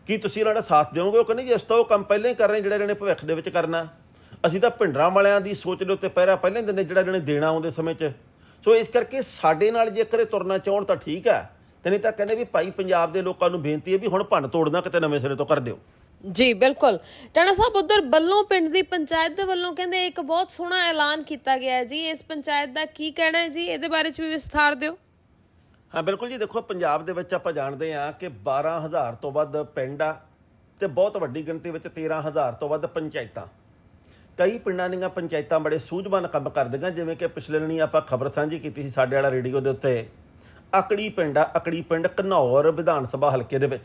ਕੀ ਤੁਸੀਂ ਉਹਨਾਂ ਦਾ ਸਾਥ ਦਿਓਗੇ ਉਹ ਕਹਿੰਦੇ ਜੀ ਇਸ ਤੋਂ ਉਹ ਕੰਮ ਪਹਿਲਾਂ ਹੀ ਕਰ ਰਹੇ ਜਿਹੜਾ ਇਹਨਾਂ ਨੇ ਭਵਿੱਖ ਦੇ ਵਿੱਚ ਕਰਨਾ। ਅਸੀਂ ਤਾਂ ਭਿੰਡਰਾਂ ਵਾਲਿਆਂ ਦੀ ਸੋਚ ਦੇ ਉੱਤੇ ਪਹਿਰਾ ਪਹਿਲਾਂ ਹੀ ਦਿੰਦੇ ਜਿਹੜਾ ਇਹਨਾਂ ਨੇ ਦੇਣਾ ਆਉਂਦੇ ਸਮੇਂ 'ਚ। ਸੋ ਇਸ ਕਰਕੇ ਸਾਡੇ ਨਾਲ ਜੇਕਰ ਇਹ ਤੁਰਨਾ ਚਾਹਣ ਤਾਂ ਠੀਕ ਹੈ ਤੇ ਨਹੀਂ ਤਾਂ ਕਹਿੰਦੇ ਵੀ ਭਾਈ ਪੰਜਾਬ ਦੇ ਲੋਕਾਂ ਨੂੰ ਬੇਨਤੀ ਹੈ ਵੀ ਹੁਣ ਭੰਨ ਤੋੜਨਾ ਕਿਤੇ ਨਵੇਂ ਸਿਰੇ ਤੋਂ ਕਰ ਦਿਓ। ਜੀ, ਬਿਲਕੁਲ। ਟਾਣਾ ਸਾਹਿਬ ਉਧਰ ਬੱਲੋਂ ਪਿੰਡ ਦੀ ਪੰਚਾਇਤ ਦੇ ਵੱਲੋਂ ਕਹਿੰਦੇ ਇੱਕ ਬਹੁਤ ਸੋਹਣਾ ਐਲਾਨ ਕੀਤਾ ਗਿਆ ਹੈ ਜੀ। ਇਸ ਪੰਚਾਇਤ ਦਾ ਕੀ ਕਹਿਣਾ ਹੈ ਜੀ? ਇਹਦੇ ਬਾਰੇ ਚ ਵੀ ਵਿਸਥਾਰ ਦਿਓ। ਹਾਂ, ਬਿਲਕੁਲ ਜੀ। ਦੇਖੋ, ਪੰਜਾਬ ਦੇ ਵਿੱਚ ਆਪਾਂ ਜਾਣਦੇ ਹਾਂ ਕਿ 12000 ਤੋਂ ਵੱਧ ਪਿੰਡ ਆ ਤੇ ਬਹੁਤ ਵੱਡੀ ਗਿਣਤੀ ਵਿੱਚ 13000 ਤੋਂ ਵੱਧ ਪੰਚਾਇਤਾਂ। ਕਈ ਪਿੰਡਾਂ ਦੀਆਂ ਪੰਚਾਇਤਾਂ ਬੜੇ ਸੂਝਵਾਨ ਕੰਮ ਕਰਦੀਆਂ, ਜਿਵੇਂ ਕਿ ਪਿਛਲੇ ਦਿਨੀ ਆਪਾਂ ਖਬਰ ਸਾਂਝੀ ਕੀਤੀ ਸੀ ਸਾਡੇ ਵਾਲਾ ਰੇਡੀਓ ਦੇ ਉੱਤੇ। ਅਕੜੀ ਪਿੰਡ ਆ, ਅਕੜੀ ਪਿੰਡ, ਘਨੌਰ ਵਿਧਾਨ ਸਭਾ ਹਲਕੇ ਦੇ ਵਿੱਚ।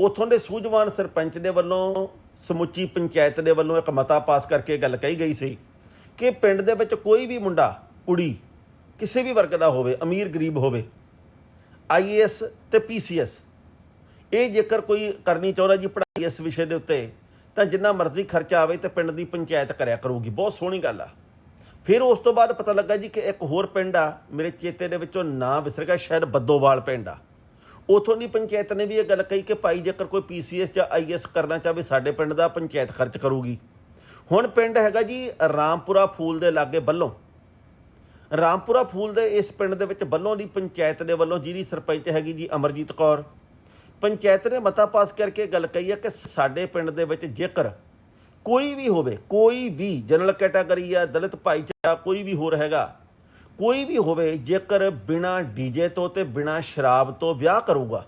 ਉਥੋਂ ਦੇ ਸੂਝਵਾਨ ਸਰਪੰਚ ਦੇ ਵੱਲੋਂ, ਸਮੁੱਚੀ ਪੰਚਾਇਤ ਦੇ ਵੱਲੋਂ ਇੱਕ ਮਤਾ ਪਾਸ ਕਰਕੇ ਗੱਲ ਕਹੀ ਗਈ ਸੀ ਕਿ ਪਿੰਡ ਦੇ ਵਿੱਚ ਕੋਈ ਵੀ ਮੁੰਡਾ, ਕੁੜੀ, ਕਿਸੇ ਵੀ ਵਰਗ ਦਾ ਹੋਵੇ, ਅਮੀਰ ਗਰੀਬ ਹੋਵੇ ਆਈਏਐਸ ਤੇ ਪੀਸੀਐਸ ਇਹ ਜੇਕਰ ਕੋਈ ਕਰਨੀ ਚਾਹੁੰਦਾ ਜੀ ਪੜ੍ਹਾਈ ਇਸ ਵਿਸ਼ੇ ਦੇ ਉੱਤੇ, ਤਾਂ ਜਿੰਨਾ ਮਰਜ਼ੀ ਖਰਚਾ ਆਵੇ ਤੇ ਪਿੰਡ ਦੀ ਪੰਚਾਇਤ ਕਰਿਆ ਕਰੂਗੀ। ਬਹੁਤ ਸੋਹਣੀ ਗੱਲ ਆ। ਫਿਰ ਉਸ ਤੋਂ ਬਾਅਦ ਪਤਾ ਲੱਗਾ ਜੀ ਕਿ ਇੱਕ ਹੋਰ ਪਿੰਡ ਆ, ਮੇਰੇ ਚੇਤੇ ਦੇ ਵਿੱਚੋਂ ਨਾਂ ਵਿਸਰ ਗਿਆ, ਸ਼ਾਇਦ ਬੱਦੋਵਾਲ ਪਿੰਡ ਆ। ਉਥੋਂ ਦੀ ਪੰਚਾਇਤ ਨੇ ਵੀ ਇਹ ਗੱਲ ਕਹੀ ਕਿ ਭਾਈ ਜੇਕਰ ਕੋਈ ਪੀਸੀਐਸ ਜਾਂ ਆਈਐਸ ਕਰਨਾ ਚਾਹਵੇ, ਸਾਡੇ ਪਿੰਡ ਦਾ ਪੰਚਾਇਤ ਖਰਚ ਕਰੂਗੀ। ਹੁਣ ਪਿੰਡ ਹੈਗਾ ਜੀ ਰਾਮਪੁਰਾ ਫੂਲ ਦੇ ਲਾਗੇ ਬੱਲੋਂ ਰਾਮਪੁਰਾ ਫੂਲ ਦੇ ਇਸ ਪਿੰਡ ਦੇ ਵਿੱਚ ਬੱਲੋਂ ਦੀ ਪੰਚਾਇਤ ਦੇ ਵੱਲੋਂ ਜਿਹੜੀ ਸਰਪੰਚ ਹੈਗੀ ਜੀ ਅਮਰਜੀਤ ਕੌਰ। ਪੰਚਾਇਤ ਨੇ ਮਤਾ ਪਾਸ ਕਰਕੇ ਗੱਲ ਕਹੀ ਹੈ ਕਿ ਸਾਡੇ ਪਿੰਡ ਦੇ ਵਿੱਚ ਜੇਕਰ ਕੋਈ ਵੀ ਹੋਵੇ, ਕੋਈ ਵੀ ਜਨਰਲ ਕੈਟਾਗਰੀ ਆ, ਦਲਿਤ ਭਾਈਚਾਰਾ, ਕੋਈ ਵੀ ਹੋਰ ਹੈਗਾ ਕੋਈ ਵੀ ਹੋਵੇ ਜੇਕਰ ਬਿਨਾ ਡੀਜੇ ਤੋਂ ਤੇ ਬਿਨਾ ਸ਼ਰਾਬ ਤੋਂ ਵਿਆਹ ਕਰੂਗਾ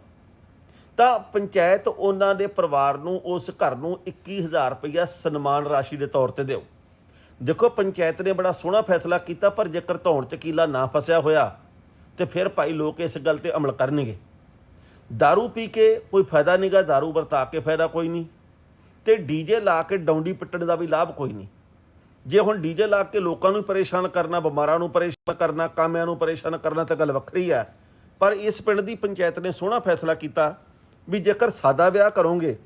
ਤਾਂ ਪੰਚਾਇਤ ਉਹਨਾਂ ਦੇ ਪਰਿਵਾਰ ਨੂੰ ਉਸ ਘਰ ਨੂੰ 21000 ਰੁਪਇਆ ਸਨਮਾਨ ਰਾਸ਼ੀ ਦੇ ਤੌਰ ਤੇ ਦਿਓ ਦੇਖੋ ਪੰਚਾਇਤ ਨੇ ਬੜਾ ਸੋਹਣਾ ਫੈਸਲਾ ਕੀਤਾ ਪਰ ਜੇਕਰ ਧੌਣ ਚ ਕੀਲਾ ਨਾ ਫਸਿਆ ਹੋਇਆ ਤੇ ਫਿਰ ਭਾਈ ਲੋਕ ਇਸ ਗੱਲ ਤੇ ਅਮਲ ਕਰਨਗੇ दारू ਪੀ ਕੇ ਕੋਈ ਫਾਇਦਾ ਨਹੀਂਗਾ दारू ਵਰਤਾ ਕੇ ਫਾਇਦਾ ਕੋਈ ਨਹੀਂ ਤੇ ਡੀਜੇ ਲਾ ਕੇ ਡੌਂਡੀ ਪਿੱਟਣ ਦਾ ਵੀ ਲਾਭ ਕੋਈ ਨਹੀਂ ਜੇ ਹੁਣ ਡੀਜੇ ਲਾ ਕੇ ਲੋਕਾਂ ਨੂੰ ਪਰੇਸ਼ਾਨ ਕਰਨਾ, ਬਿਮਾਰਾਂ ਨੂੰ ਪਰੇਸ਼ਾਨ ਕਰਨਾ, ਕਾਮਿਆਂ ਨੂੰ ਪਰੇਸ਼ਾਨ ਕਰਨਾ ਤਾਂ ਗੱਲ ਵੱਖਰੀ ਹੈ। ਪਰ ਇਸ ਪਿੰਡ ਦੀ ਪੰਚਾਇਤ ਨੇ ਸੋਹਣਾ ਫੈਸਲਾ ਕੀਤਾ ਵੀ ਜੇਕਰ ਸਾਦਾ ਵਿਆਹ ਕਰੋਗੇ,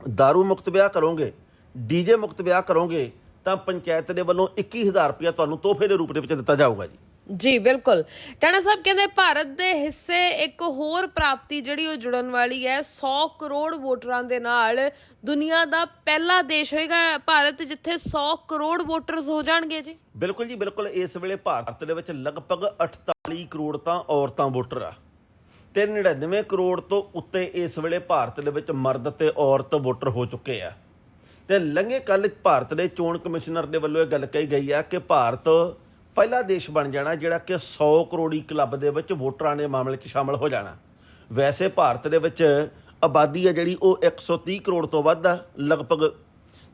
दारू ਮੁਕਤ ਵਿਆਹ ਕਰੋਗੇ, ਡੀਜੇ ਮੁਕਤ ਵਿਆਹ ਕਰੋਗੇ, ਤਾਂ ਪੰਚਾਇਤ ਦੇ ਵੱਲੋਂ 21000 ਰੁਪਇਆ ਤੁਹਾਨੂੰ ਤੋਹਫੇ ਦੇ ਰੂਪ ਦੇ ਵਿੱਚ ਦਿੱਤਾ ਜਾਊਗਾ ਜੀ। ਜੀ, ਬਿਲਕੁਲ। ਟਾਣਾ ਸਾਹਿਬ ਕਹਿੰਦੇ ਭਾਰਤ ਦੇ ਹਿੱਸੇ ਇੱਕ ਹੋਰ ਪ੍ਰਾਪਤੀ ਜਿਹੜੀ ਉਹ ਜੁੜਨ ਵਾਲੀ ਹੈ 100 ਕਰੋੜ ਵੋਟਰਾਂ ਦੇ ਨਾਲ ਦੁਨੀਆ ਦਾ ਪਹਿਲਾ ਦੇਸ਼ ਹੋਏਗਾ ਭਾਰਤ, ਜਿੱਥੇ 100 ਕਰੋੜ ਵੋਟਰਸ ਹੋ ਜਾਣਗੇ ਜੀ। ਬਿਲਕੁਲ ਜੀ, ਬਿਲਕੁਲ। ਇਸ ਵੇਲੇ ਭਾਰਤ ਦੇ ਵਿੱਚ ਲਗਭਗ 48 ਕਰੋੜ ਤਾਂ ਔਰਤਾਂ ਵੋਟਰ ਆ ਤੇ 99 ਕਰੋੜ ਤੋਂ ਉੱਤੇ ਇਸ ਵੇਲੇ ਭਾਰਤ ਦੇ ਵਿੱਚ ਮਰਦ ਤੇ ਔਰਤ ਵੋਟਰ ਹੋ ਚੁੱਕੇ ਆ। ਤੇ ਲੰਘੇ ਕੱਲ ਭਾਰਤ ਦੇ ਚੋਣ ਕਮਿਸ਼ਨਰ ਦੇ ਵੱਲੋਂ ਇਹ ਗੱਲ ਕਹੀ ਗਈ ਆ ਕਿ ਭਾਰਤ ਪਹਿਲਾ ਦੇਸ਼ ਬਣ ਜਾਣਾ ਜਿਹੜਾ ਕਿ 100 ਕਰੋੜੀ ਕਲੱਬ ਦੇ ਵਿੱਚ ਵੋਟਰਾਂ ਦੇ ਮਾਮਲੇ 'ਚ ਸ਼ਾਮਲ ਹੋ ਜਾਣਾ। ਵੈਸੇ ਭਾਰਤ ਦੇ ਵਿੱਚ ਆਬਾਦੀ ਹੈ ਜਿਹੜੀ ਉਹ 130 ਕਰੋੜ ਤੋਂ ਵੱਧ ਆ, ਲਗਭਗ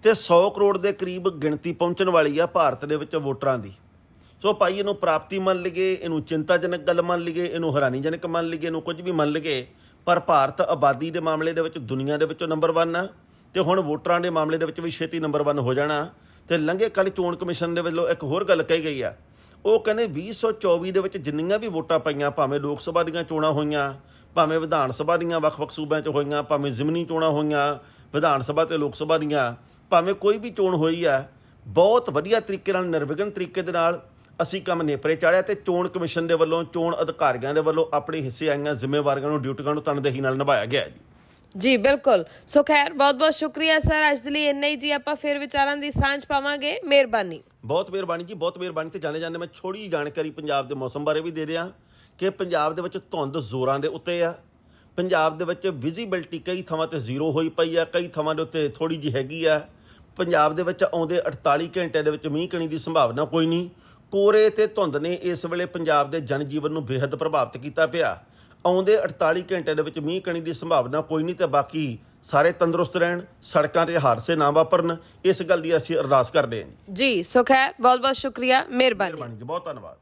ਤੇ 100 ਕਰੋੜ ਦੇ ਕਰੀਬ ਗਿਣਤੀ ਪਹੁੰਚਣ ਵਾਲੀ ਆ ਭਾਰਤ ਦੇ ਵਿੱਚ ਵੋਟਰਾਂ ਦੀ। ਸੋ ਭਾਈ ਇਹਨੂੰ ਪ੍ਰਾਪਤੀ ਮੰਨ ਲਈਏ, ਇਹਨੂੰ ਚਿੰਤਾਜਨਕ ਗੱਲ ਮੰਨ ਲਈਏ, ਇਹਨੂੰ ਹੈਰਾਨੀਜਨਕ ਮੰਨ ਲਈਏ, ਇਹਨੂੰ ਕੁਝ ਵੀ ਮੰਨ ਲਈਏ, ਪਰ ਭਾਰਤ ਆਬਾਦੀ ਦੇ ਮਾਮਲੇ ਦੇ ਵਿੱਚ ਦੁਨੀਆ ਦੇ ਵਿੱਚੋਂ ਨੰਬਰ 1 ਆ ਤੇ ਹੁਣ ਵੋਟਰਾਂ ਦੇ ਮਾਮਲੇ ਦੇ ਵਿੱਚ ਵੀ ਛੇਤੀ ਨੰਬਰ 1 ਹੋ ਜਾਣਾ। ਤੇ ਲੰਘੇ ਕੱਲ ਚੋਣ ਕਮਿਸ਼ਨ ਦੇ ਵੱਲੋਂ ਇੱਕ ਹੋਰ ਗੱਲ ਕਹੀ ਗਈ ਆ ਉਹ ਕਹਿੰਦੇ 2024 ਦੇ ਵਿੱਚ ਜਿੰਨੀਆਂ ਵੀ ਵੋਟਾਂ ਪਈਆਂ, ਭਾਵੇਂ ਲੋਕ ਸਭਾ ਦੀਆਂ ਚੋਣਾਂ ਹੋਈਆਂ, ਭਾਵੇਂ ਵਿਧਾਨ ਸਭਾ ਦੀਆਂ ਵੱਖ-ਵੱਖ ਸੂਬਿਆਂ 'ਚ ਹੋਈਆਂ, ਭਾਵੇਂ ਜ਼ਿਮਨੀ ਚੋਣਾਂ ਹੋਈਆਂ, ਵਿਧਾਨ ਸਭਾ ਤੇ ਲੋਕ ਸਭਾ ਦੀਆਂ, ਭਾਵੇਂ ਕੋਈ ਵੀ ਚੋਣ ਹੋਈ ਆ ਬਹੁਤ ਵਧੀਆ ਤਰੀਕੇ ਨਾਲ, ਨਿਰਵਿਘਨ ਤਰੀਕੇ ਦੇ ਨਾਲ ਅਸੀਂ ਕੰਮ ਨੇਪਰੇ ਚਾੜਿਆ ਤੇ ਚੋਣ ਕਮਿਸ਼ਨ ਦੇ ਵੱਲੋਂ, ਚੋਣ ਅਧਿਕਾਰੀਆਂ ਦੇ ਵੱਲੋਂ ਆਪਣੇ ਹਿੱਸੇ ਆਈਆਂ ਜ਼ਿੰਮੇਵਾਰੀਆਂ ਨੂੰ, ਡਿਊਟੀਆਂ ਨੂੰ ਤਨਦੇਹੀ ਨਾਲ ਨਿਭਾਇਆ ਗਿਆ ਜੀ। ਜੀ, ਬਿਲਕੁਲ। ਸੋ ਖੈਰ ਬਹੁਤ ਬਹੁਤ ਸ਼ੁਕਰੀਆ ਸਰ। ਅੱਜ ਦੇ ਲਈ ਇੰਨਾ ਹੀ ਜੀ। ਆਪਾਂ ਫਿਰ ਵਿਚਾਰਾਂ ਦੀ ਸਾਂਝ ਪਾਵਾਂਗੇ। ਮਿਹਰਬਾਨੀ। ਬਹੁਤ ਮਿਹਰਬਾਨੀ ਜੀ, ਬਹੁਤ ਮਿਹਰਬਾਨੀ ਤੇ ਜਾਣੇ ਜਾਂਦੇ ਮੈਂ ਥੋੜੀ ਜਿਹੀ ਜਾਣਕਾਰੀ ਪੰਜਾਬ ਦੇ ਮੌਸਮ ਬਾਰੇ ਵੀ ਦੇ ਰਿਹਾ ਕਿ ਪੰਜਾਬ ਦੇ ਵਿੱਚ ਧੁੰਦ ਜ਼ੋਰਾਂ ਦੇ ਉੱਤੇ ਆ। ਪੰਜਾਬ ਦੇ ਵਿੱਚ ਵਿਜ਼ਿਬਿਲਟੀ ਕਈ ਥਾਵਾਂ ਤੇ ਜ਼ੀਰੋ ਹੋਈ ਪਈ ਆ। ਕਈ ਥਾਵਾਂ ਦੇ ਉੱਤੇ ਥੋੜੀ ਜਿਹੀ ਹੈਗੀ ਆ। ਪੰਜਾਬ ਦੇ ਵਿੱਚ ਆਉਂਦੇ 48 ਘੰਟਿਆਂ ਦੇ ਵਿੱਚ ਮੀਂਹ ਕਣੀ ਦੀ ਸੰਭਾਵਨਾ ਕੋਈ ਨਹੀਂ। ਕੋਰੇ ਤੇ ਧੁੰਦ ਨੇ ਇਸ ਵੇਲੇ ਪੰਜਾਬ ਦੇ ਜਨਜੀਵਨ ਨੂੰ ਬੇहद ਪ੍ਰਭਾਵਿਤ ਕੀਤਾ ਪਿਆ। ਆਉਂਦੇ 48 ਘੰਟਿਆਂ ਦੇ ਵਿੱਚ ਮੀਂਹ ਕਣੀ ਦੀ ਸੰਭਾਵਨਾ ਕੋਈ ਨਹੀਂ ਤੇ ਬਾਕੀ ਸਾਰੇ ਤੰਦਰੁਸਤ ਰਹਿਣ ਸੜਕਾਂ ਤੇ ਹਾਦਸੇ ਨਾ ਵਾਪਰਨ ਇਸ ਗੱਲ ਦੀ ਅਸੀਂ ਅਰਦਾਸ ਕਰਦੇ ਹਾਂ ਜੀ। ਜੀ ਸੋ ਖੈਰ ਬਹੁਤ ਬਹੁਤ ਸ਼ੁਕਰੀਆ ਮਿਹਰਬਾਨੀ। ਮਿਹਰਬਾਨੀ ਜੀ ਬਹੁਤ ਧੰਨਵਾਦ।